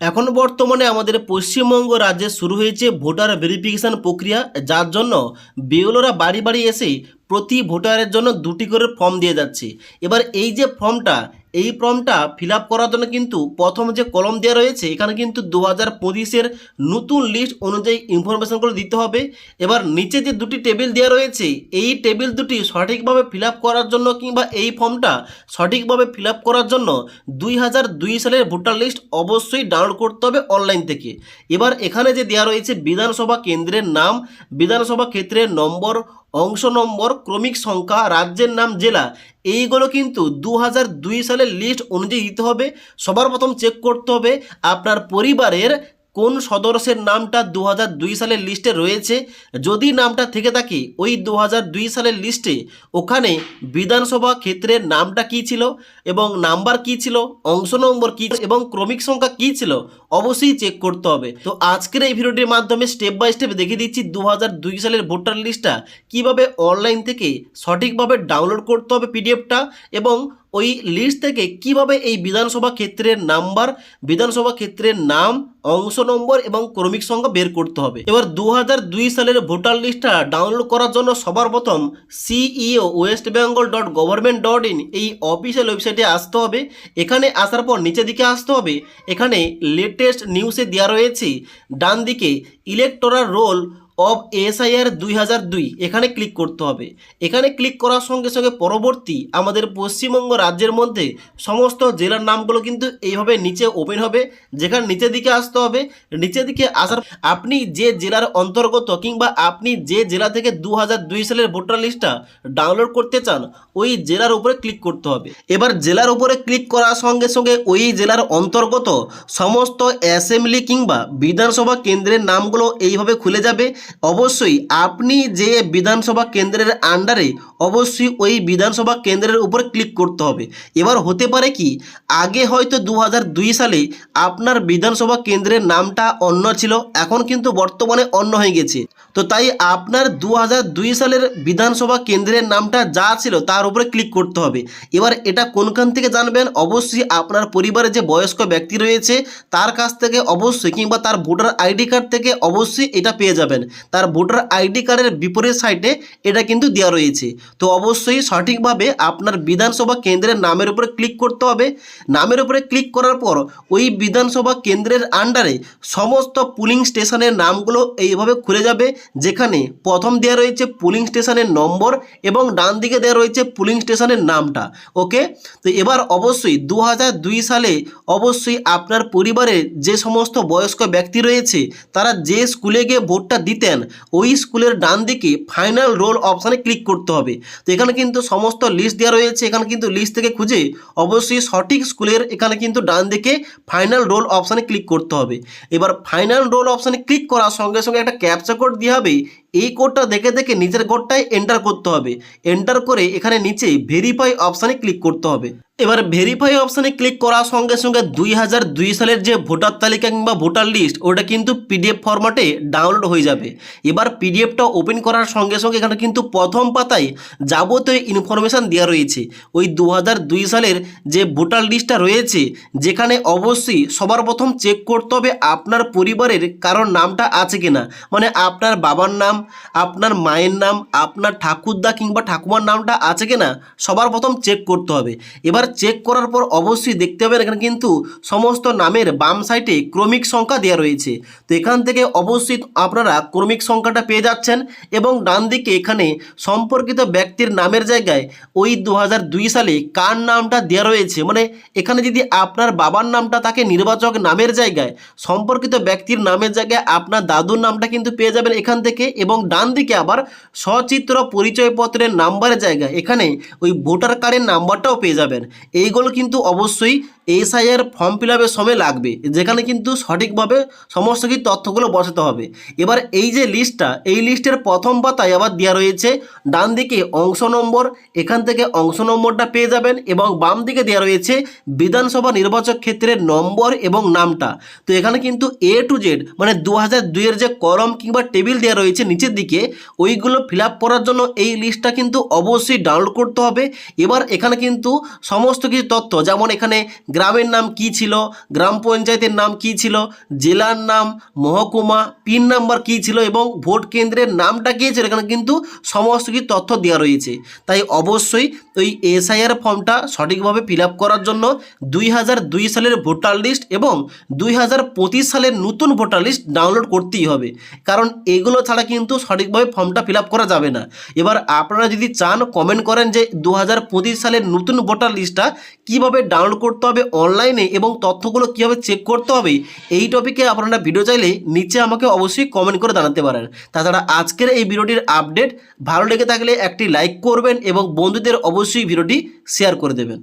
এখন বর্তমানে আমাদের পশ্চিমবঙ্গ রাজ্যে শুরু হয়েছে ভোটার ভেরিফিকেশান প্রক্রিয়া, যার জন্য বেউলোরা বাড়ি বাড়ি এসে প্রতি ভোটারের জন্য দুটি করে ফর্ম দিয়ে যাচ্ছে। এবার এই যে ফর্মটা এই ফর্মটা ফিল আপ করার জন্য কিন্তু প্রথম যে কলম দেওয়া রয়েছে, এখানে কিন্তু দু হাজার পঁচিশের নতুন লিস্ট অনুযায়ী ইনফরমেশনগুলো দিতে হবে। এবার নিচে যে দুটি টেবিল দেওয়া রয়েছে, এই টেবিল দুটি সঠিকভাবে ফিল আপ করার জন্য কিংবা এই ফর্মটা সঠিকভাবে ফিল আপ করার জন্য দুই হাজার দুই সালের ভোটার লিস্ট অবশ্যই ডাউনলোড করতে হবে অনলাইন থেকে। এবার এখানে যে দেওয়া রয়েছে বিধানসভা কেন্দ্রের নাম, বিধানসভা ক্ষেত্রের নম্বর অংশ নম্বর, ক্রমিক সংখ্যা, রাজ্যের নাম, জেলা। এইগুলো কিন্তু দু হাজার দুই সালের লিস্ট অনুযায়ী দিতে হবে। সবার প্রথম চেক করতে হবে আপনার পরিবারের কোন সদস্যের নামটা দু সালের লিস্টে রয়েছে? যদি নামটা থেকে থাকে, ওই দু সালের লিস্টে ওখানে বিধানসভা ক্ষেত্রের নামটা কি ছিল এবং নাম্বার কি ছিল, অংশ নম্বর কি এবং ক্রমিক সংখ্যা কি ছিল, অবশ্যই চেক করতে হবে। তো আজকের এই ভিডিওটির মাধ্যমে স্টেপ বাই স্টেপ দেখিয়ে দিচ্ছি দু সালের ভোটার লিস্টটা কীভাবে অনলাইন থেকে সঠিকভাবে ডাউনলোড করতে হবে পিডিএফটা এবং ওই লিস্ট থেকে কীভাবে এই বিধানসভা ক্ষেত্রের নাম্বার, বিধানসভা ক্ষেত্রের নাম, অংশ নম্বর এবং ক্রমিক সংখ্যা বের করতে হবে। এবার দু সালের ভোটার লিস্টটা ডাউনলোড করার জন্য সবার প্রথম CEO West Bengal dot government dot in এই অফিসিয়াল ওয়েবসাইটে আসতে হবে। এখানে আসার পর নিচের দিকে আসতে হবে। এখানে লেটেস্ট নিউজে দেওয়া রয়েছে ডান দিকে ইলেকটোরাল রোল অফ এসআইআর দুই হাজার দুই, এখানে ক্লিক করতে হবে। এখানে ক্লিক করার সঙ্গে সঙ্গে পরবর্তী আমাদের পশ্চিমবঙ্গ রাজ্যের মধ্যে সমস্ত জেলার নামগুলো কিন্তু এইভাবে নিচে ওপেন হবে, যেখানে নিচের দিকে আসতে হবে। নিচের দিকে আসার আপনি যে জেলার অন্তর্গত কিংবা আপনি যে জেলা থেকে দু সালের ভোটার লিস্টটা ডাউনলোড করতে চান, ওই জেলার উপরে ক্লিক করতে হবে। এবার জেলার উপরে ক্লিক করার সঙ্গে সঙ্গে ওই জেলার অন্তর্গত সমস্ত অ্যাসেম্বলি কিংবা বিধানসভা কেন্দ্রের নামগুলো এইভাবে খুলে যাবে। অবশ্যই আপনি যে বিধানসভা কেন্দ্রের আন্ডারে অবশ্যই ওই বিধানসভা কেন্দ্রের উপর ক্লিক করতে হবে। এবার হতে পারে কি, আগে হয়তো দু সালে আপনার বিধানসভা কেন্দ্রের নামটা অন্য ছিল, এখন কিন্তু বর্তমানে অন্য হয়ে গেছে। তো তাই আপনার দু সালের বিধানসভা কেন্দ্রের নামটা যা ছিল তার উপরে ক্লিক করতে হবে। এবার এটা কোনখান থেকে জানবেন? অবশ্যই আপনার পরিবারে যে বয়স্ক ব্যক্তি রয়েছে, তার কাছ থেকে অবশ্যই কিংবা তার ভোটার আইডি কার্ড থেকে অবশ্যই এটা পেয়ে যাবেন। তার ভোটার আইডি কার্ডের বিপরীত সাইডে এটা কিন্তু দেওয়া রয়েছে। তো অবশ্যই সঠিকভাবে আপনার বিধানসভা কেন্দ্রের নামের উপরে ক্লিক করতে হবে। নামের উপরে ক্লিক করার পর ওই বিধানসভা কেন্দ্রের আন্ডারে সমস্ত পুলিং স্টেশনের নামগুলো এইভাবে খুলে যাবে। যেখানে প্রথম দেওয়া রয়েছে পুলিং স্টেশনের নম্বর এবং ডান দিকে দেওয়া রয়েছে পুলিং স্টেশনের নামটা। ওকে তো এবার অবশ্যই দু সালে অবশ্যই আপনার পরিবারের যে সমস্ত বয়স্ক ব্যক্তি রয়েছে, তারা যে স্কুলে গিয়ে ভোটটা দিতেন ওই স্কুলের ডান দিকে ফাইনাল রোল অপশানে ক্লিক করতে হবে। তো এখানে কিন্তু সমস্ত লিস্ট দেওয়া রয়েছে, এখানে কিন্তু লিস্ট থেকে খুঁজে অবশ্যই সঠিক স্কুলের এখানে কিন্তু ডান দিকে ফাইনাল রোল অপশানে ক্লিক করতে হবে। এবার ফাইনাল রোল অপশানে ক্লিক করার সঙ্গে সঙ্গে একটা ক্যাপচা কোড দিয়ে হবে এই কোডটা দেখে দেখে নিজের কোডটাই এন্টার করতে হবে। এন্টার করে এখানে নিচে ভেরিফাই অপশানে ক্লিক করতে হবে। এবার ভেরিফাই অপশানে ক্লিক করার সঙ্গে সঙ্গে দুই হাজার দুই সালের যে ভোটার তালিকা কিংবা ভোটার লিস্ট ওটা কিন্তু পিডিএফ ফরম্যাটে ডাউনলোড হয়ে যাবে। এবার পিডিএফটা ওপেন করার সঙ্গে সঙ্গে এখানে কিন্তু প্রথম পাতায় যাবতীয় ইনফরমেশান দেওয়া রয়েছে। ওই দু দুই সালের যে ভোটার লিস্টটা রয়েছে, যেখানে অবশ্যই সবার প্রথম চেক করতে হবে আপনার পরিবারের কারোর নামটা আছে কিনা। মানে আপনার বাবার নাম আপনার মায়ের নাম, আপনার ঠাকুরদা কিংবা ঠাকুমার নামটা আছে কিনা, সবার প্রথম চেক করতে হবে। এবার চেক করার পর অবশ্যই দেখতে হবে, এখানে কিন্তু সমস্ত নামের বাম সাইডে ক্রমিক সংখ্যা দেওয়া রয়েছে। তো এখান থেকে অবশ্যই আপনারা ক্রমিক সংখ্যাটা পেয়ে যাচ্ছেন এবং ডান দিকে এখানে সম্পর্কিত ব্যক্তির নামের জায়গায় ওই দু সালে কার নামটা দেওয়া রয়েছে? মানে এখানে যদি আপনার বাবার নামটা তাকে নির্বাচক নামের জায়গায়, সম্পর্কিত ব্যক্তির নামের জায়গায় আপনার দাদুর নামটা কিন্তু পেয়ে যাবেন এখান থেকে এবং ডান দিকে আবার সচিত্র পরিচয়পত্রের নাম্বারের জায়গা এখানে ওই ভোটার কার্ডের নাম্বারটাও পেয়ে যাবেন। এইগুলো কিন্তু অবশ্যই এসআইআর ফর্ম ফিল আপের সময় লাগবে, যেখানে কিন্তু সঠিকভাবে সমস্ত কিছু তথ্যগুলো বসাতে হবে। এবার এই যে লিস্টটা এই লিস্টের প্রথম পাতায় আবার দেওয়া রয়েছে ডান দিকে অংশ নম্বর, এখান থেকে অংশ নম্বরটা পেয়ে যাবেন এবং বাম দিকে দেওয়া রয়েছে, বিধানসভা নির্বাচক ক্ষেত্রের নম্বর এবং নামটা। তো এখানে কিন্তু এ টু জেড মানে দু হাজার দুইয়ের যে কলম কিংবা টেবিল দেওয়া রয়েছে নিচের দিকে, ওইগুলো ফিল করার জন্য এই লিস্টটা কিন্তু অবশ্যই ডাউনলোড করতে হবে। এবার এখানে কিন্তু সমস্ত কিছু তথ্য, যেমন এখানে গ্রামের নাম কি ছিল? গ্রাম পঞ্চায়েতের নাম কি ছিল? জেলার নাম, মহকুমা, পিন নাম্বার কি ছিল? এবং ভোট কেন্দ্রের নামটা কী ছিল? এখানে কিন্তু সমস্ত কিছু তথ্য দেওয়া রয়েছে। তাই অবশ্যই ওই এসআইআর ফর্মটা সঠিকভাবে ফিল করার জন্য দুই দুই সালের ভোটার লিস্ট এবং দুই হাজার পঁচিশ সালের নতুন ভোটার লিস্ট ডাউনলোড করতেই হবে। কারণ এগুলো ছাড়া কিন্তু সঠিকভাবে ফর্মটা ফিল করা যাবে না। এবার আপনারা যদি চান কমেন্ট করেন যে দু হাজার পঁচিশ সালের নতুন ভোটার লিস্টটা কীভাবে ডাউনলোড করতে হবে অনলাইনে এবং তথ্যগুলো কীভাবে চেক করতে হবে, এই টপিকে আপনারা ভিডিও চাইলে নিচে আমাকে অবশ্যই কমেন্ট করে জানাতে পারেন। তাছাড়া আজকের এই ভিডিওটির আপডেট ভালো লেগে থাকলে একটি লাইক করবেন এবং বন্ধুদের অবশ্যই ভিডিওটি শেয়ার করে দেবেন।